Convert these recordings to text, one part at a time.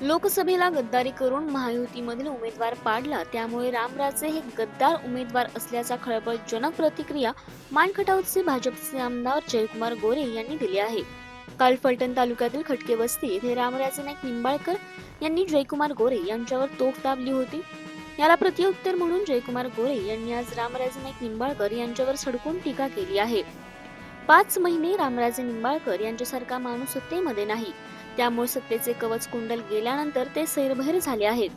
लोकसभेला गद्दारी करून महायुतीमधील उमेदवार पाडला त्यामुळे रामराजे हे गद्दार उमेदवार असल्याचा खळबळजनक प्रतिक्रिया मानखटावचे भाजपचे आमदार जयकुमार गोरे यांनी दिली आहे. काल फलटण तालुक्यातील खटके वस्ती येथे रामराजे नाईक निंबाळकर यांनी जयकुमार गोरे यांच्यावर तोफ दाबली होती. याला प्रत्युत्तर म्हणून जयकुमार गोरे यांनी आज रामराजे नाईक निंबाळकर यांच्यावर सडकून टीका केली आहे. पाच महिने रामराजे निंबाळकर यांच्यासारखा माणूस सत्तेमध्ये नाही. त्यामुळे सत्तेचे कवच कुंडल गेल्यानंतर ते सैरभैर झाले आहेत.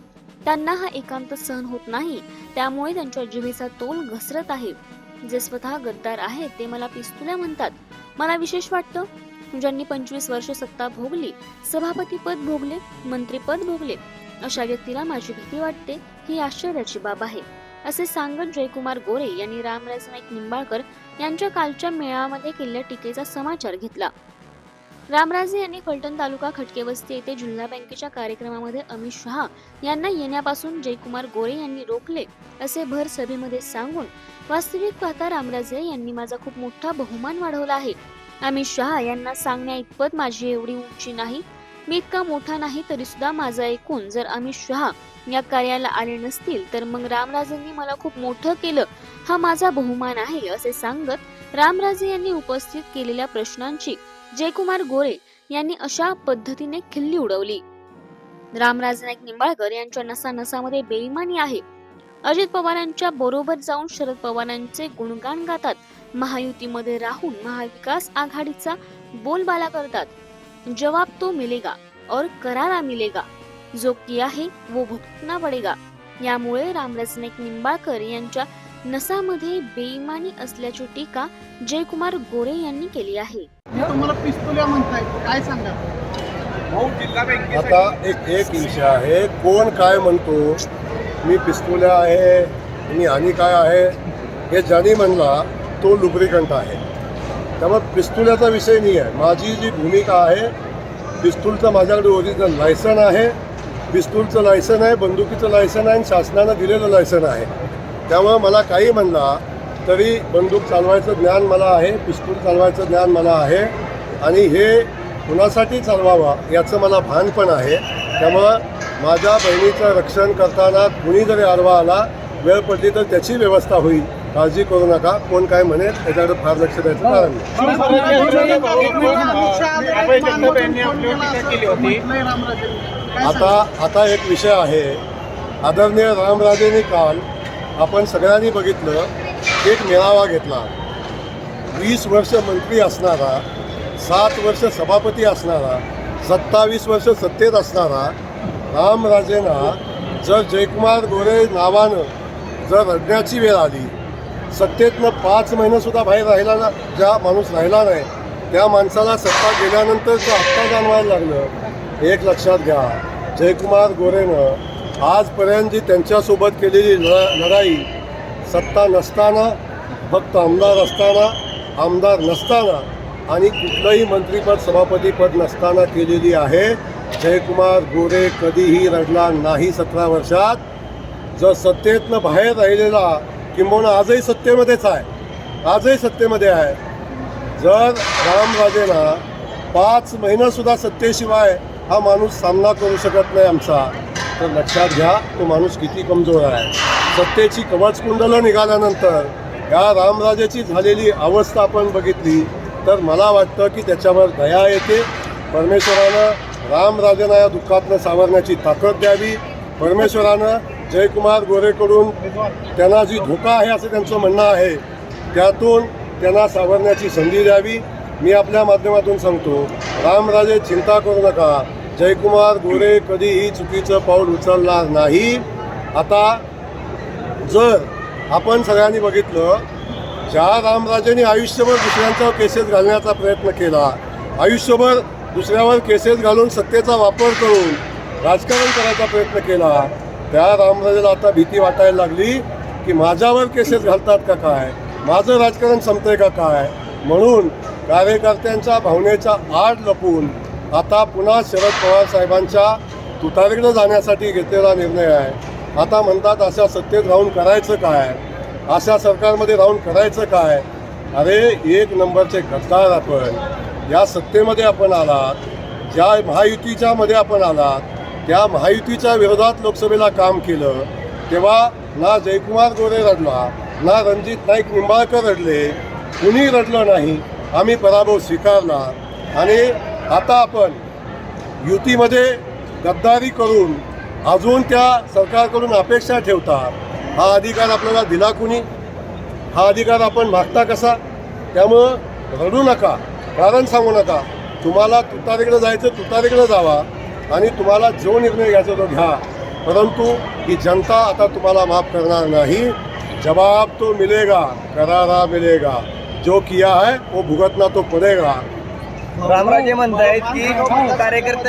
त्यांना हा एकांत सहन होत नाही त्यामुळे त्यांच्या जिभेचा तोल घसरत आहे. जे स्वतः गद्दार आहेत ते मला पिस्तुल्या म्हणतात. मला विशेष वाटतं ज्यांनी पंचवीस वर्ष सत्ता भोगली सभापतीपद भोगले मंत्रीपद भोगले अशा व्यक्तीला माझी भीती वाटते ही आश्चर्याची बाब आहे. असे सांगत जयकुमार गोरे यांनी रामराज नाईक निंबाळकर यांच्या कालच्या मेळाव्यामध्ये केलेल्या टीकेचा समाचार घेतला. रामराजे यांनी फलटण तालुका खटके वस्ती येथे जिल्हा बँकेच्या कार्यक्रमामध्ये अमित शहा यांना येण्यापासून जयकुमार गोरे यांनी रोखले असे भर सभेमध्ये सांगून वास्तविक पाहता रामराजे यांनी माझा खूप मोठा बहुमान वाढवला आहे. अमित शहा यांना सांगण्या इतपत माझी एवढी उंची नाही. मी इतका मोठा नाही तरी सुद्धा माझा ऐकून जर अमित शहा या कार्याला आले नसतील तर मग रामराजेंनी मला खूप मोठं केलं. हा माझा बहुमान आहे असे सांगत रामराजे यांनी उपस्थित केलेल्या प्रश्नांची जयकुमार गोरे यांनी अशा पद्धतीने खिल्ली उडवली. रामराज नाईक निंबाळकर यांच्या नसा नसामध्ये बेईमानी आहे. अजित पवारांच्या बरोबर जाऊन शरद पवारांचे गुणगान गातात. महायुतीमध्ये राहून महाविकास आघाडीचा बोलबाला करतात. जवाब तो मिलेगा और करारा मिलेगा. जो किया है वो भुगतना पडेगा. यामुळे रामराज नाईक निंबाळकर यांच्या नसामध्ये बेईमानी असल्याची टीका जयकुमार गोरे यांनी केली आहे. मी तुम्हाला पिस्तुल्या म्हणताय काय सांगा? आता एक एक विषय आहे. कोण काय म्हणतो? मी पिस्तुल्या आहे मी आणि काय आहे? हे ज्याने म्हणला तो लुब्रिकंट आहे. त्यामुळे पिस्तुल्याचा विषय नाही आहे. माझी जी भूमिका आहे पिस्तूलचं माझ्याकडे ओरिजिनल लायसन आहे. पिस्तूलचं लायसन आहे बंदुकीचं लायसन आहे आणि शासनानं दिलेलं लायसन आहे. त्यामुळं मला काही म्हणला तरी बंदूक चालवायचं ज्ञान मला आहे पिस्तूल चालवायचं ज्ञान मला आहे आणि हे कुणासाठी चालवावं याचं मला भान पण आहे. त्यामुळं माझ्या बहिणीचं रक्षण करताना कुणी जरी आडवा आला वेळ पडली तर त्याची व्यवस्था होईल. काळजी करू नका कोण काय म्हणेल त्याच्याकडे फार लक्ष द्यायचं कारण आता आता एक विषय आहे. आदरणीय रामराजेंनी काल आपण सगळ्यांनी बघितलं एक मेळावा घेतला. वीस वर्ष मंत्री असणारा सात वर्ष सभापती असणारा सत्तावीस वर्ष सत्तेत असणारा रामराजेंना जर जयकुमार गोरे नावानं जर रडण्याची वेळ आली सत्तेतनं पाच महिनेसुद्धा बाहेर राहिला ना ज्या माणूस राहिला नाही त्या माणसाला सत्ता गेल्यानंतर जो जाणवायला लागलं एक लक्षात घ्या जयकुमार गोरेनं आजपर्यंत जी त्यांच्यासोबत केलेली लढा लढाई सत्ता नसताना फक्त आमदार असताना आमदार नसताना आणि कुठलंही मंत्रीपद सभापतीपद नसताना केलेली आहे. जयकुमार गोरे कधीही रडला नाही सतरा वर्षात. जर सत्तेतनं बाहेर राहिलेला किंबहुना आजही सत्तेमध्येच आहे. आजही सत्तेमध्ये आहे. जर रामराजेना पाच महिनासुद्धा सत्तेशिवाय हा माणूस सामना करू शकत नाही आमचा. तर लक्षात घ्या तो माणूस किती कमजोर आहे. सत्तेची कवच कुंडलं निघाल्यानंतर या रामराजेची झालेली अवस्था आपण बघितली. तर मला वाटतं की त्याच्यावर दया येते. परमेश्वरानं रामराजेंना या दुःखातनं सावरण्याची ताकद द्यावी. परमेश्वरानं जयकुमार गोरेकडून त्यांना जी धोका आहे असं त्यांचं म्हणणं आहे त्यातून त्यांना सावरण्याची संधी द्यावी. मी आपल्या माध्यमातून सांगतो रामराजे चिंता करू नका. जयकुमार गोरे कधीही चुकीचं पाऊल उचलणार नाही. आता जर आपण सगळ्यांनी बघितलं ज्या रामराजेंनी आयुष्यभर दुसऱ्यांचा केसेस घालण्याचा प्रयत्न केला आयुष्यभर दुसऱ्यावर केसेस घालून सत्तेचा वापर करून राजकारण करायचा प्रयत्न केला त्या रामराजेला आता भीती वाटायला लागली की माझ्यावर केसेस घालतात का काय? माझं राजकारण संपतंय का काय? म्हणून कार्यकर्त्यांच्या भावनेचा आड लपून आता पुन्हा शरद पवार साहेबांच्या तुतारीकडे जाण्यासाठी घेतलेला निर्णय आहे. आता म्हणतात अशा सत्तेत राहून करायचं काय? अशा सरकारमध्ये राहून करायचं काय? अरे एक नंबरचे गद्दार आपण. या सत्तेमध्ये आपण आलात ज्या महायुतीच्या मध्ये आपण आलात त्या महायुतीच्या विरोधात लोकसभेला काम केलं तेव्हा ना जयकुमार गोरे रडला ना रणजित नाईक निंबाळकर रडले. कुणी रडलं नाही आम्ही पराभव स्वीकारला आणि आता आपण युतीमध्ये गद्दारी करून अजून त्या सरकारकडून अपेक्षा ठेवता हा अधिकार आपल्याला दिला कुणी? हा अधिकार आपण मागता कसा? त्यामुळं रडू नका कारण सांगू नका तुम्हाला तुतारीकडे जायचं तुतारीकडे जावा आणि तुम्हाला जो निर्णय घ्यायचा तो घ्या. परंतु ही जनता आता तुम्हाला माफ करणार नाही. जवाब तो मिलेगा करारा मिलेगा. जो किया है वो भुगतना तो पड़ेगा. रामराजे म्हणतायत की कार्यकर्ते